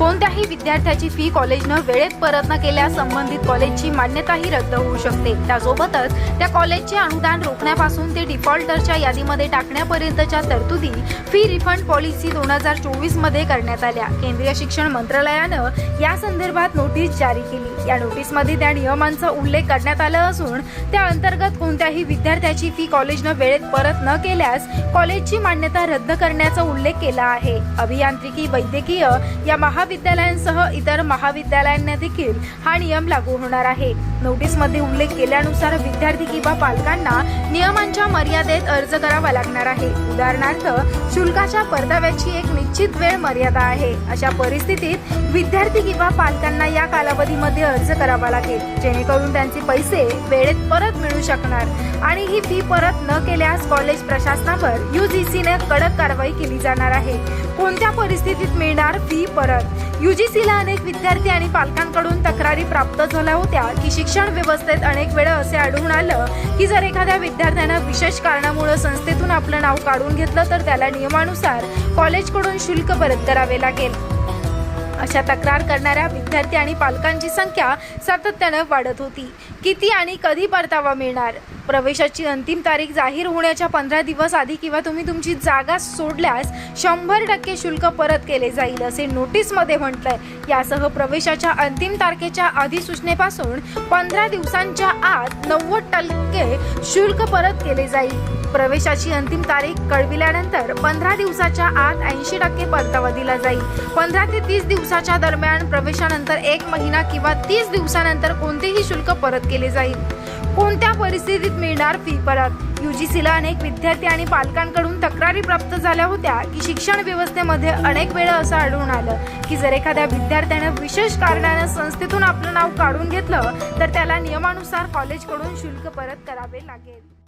कोणत्याही विद्यार्थ्याची फी कॉलेजनं वेळेत परत न केल्यास संबंधित कॉलेजची मान्यताही रद्द होऊ शकते. त्यासोबतच त्या कॉलेजचे अनुदान रोखण्यापासून ते डिफॉल्टरच्या यादीमध्ये टाकण्यापर्यंतच्या तरतुदी फी रिफंड पॉलिसी दोन हजार चोवीसमध्ये करण्यात आल्या. केंद्रीय शिक्षण मंत्रालयानं या संदर्भात नोटीस जारी केली. या नोटीसमध्ये त्या नियमांचा उल्लेख करण्यात आला असून त्या अंतर्गत कोणत्याही विद्यार्थ्याची फी कॉलेजनं वेळेत परत न केल्यास कॉलेजची मान्यता रद्द करण्याचा उल्लेख केला आहे. अभियांत्रिकी वैद्यकीय या महा महाविद्यालयांसह इतर महाविद्यालयांना देखील हा नियम लागू होणार आहे. नोटीसमध्ये उल्लेख केल्यानुसार विद्यार्थी किंवा पालकांना नियमांच्या मर्यादेत अर्ज करावा लागणार आहे. उदाहरणार्थ शुल्काच्या परताव्याची एक निश्चित वेळ मर्यादा आहे. अशा परिस्थितीत विद्यार्थी किंवा पालकांना या कालावधीमध्ये अर्ज करावा लागेल जेणेकरून त्यांचे पैसे वेळेत परत मिळू शकणार. आणि ही फी परत न केल्यास कॉलेज प्रशासनावर युजीसीने कडक कारवाई केली जाणार आहे. कोणत्या परिस्थितीत मिळणार फी परत? युजीसीला अनेक विद्यार्थी आणि पालकांकडून तक्रारी प्राप्त झाल्या होत्या की शिक्षण व्यवस्थेत अनेक वेळा असे आढळून आलं की जर एखाद्या विद्यार्थ्यानं विशेष कारणामुळे संस्थेतून आपलं नाव काढून घेतलं तर त्याला नियमानुसार कॉलेजकडून शुल्क परत करावे लागेल. अशा तक्रार करणाऱ्या विद्यार्थी आणि पालकांची संख्या सातत्यानं वाढत होती. किती आणि कधी परतावा मिळणार? प्रवेशाची अंतिम तारीख जाहीर होण्याच्या पंधरा दिवस आधी किंवा तुम्ही तुमची जागा सोडल्यास शंभर टक्के शुल्क परत केले जाईल असे नोटीसमध्ये म्हटलंय. यासह प्रवेशाच्या अंतिम तारखेच्या अधिसूचनेपासून पंधरा दिवसांच्या आत नव्वद टक्के शुल्क परत केले जाईल. प्रवेशाची अंतिम तारीख कळविल्यानंतर पंधरा दिवसाच्या आत ऐंशी टक्के परतावा दिला जाईल. पंधरा ते तीस दिवसाच्या दरम्यान प्रवेशानंतर एक महिना किंवा तीस दिवसानंतर कोणतेही शुल्क परत केले जाईल. कोणत्या परिस्थितीत मिळणार फी परत? युजीसीला अनेक विद्यार्थी आणि पालकांकडून तक्रारी प्राप्त झाल्या होत्या की शिक्षण व्यवस्थेमध्ये अनेक वेळा असं आढळून आलं की जर एखाद्या विद्यार्थ्यानं विशेष कारणानं संस्थेतून आपलं नाव काढून घेतलं तर त्याला नियमानुसार कॉलेजकडून शुल्क परत करावे लागेल.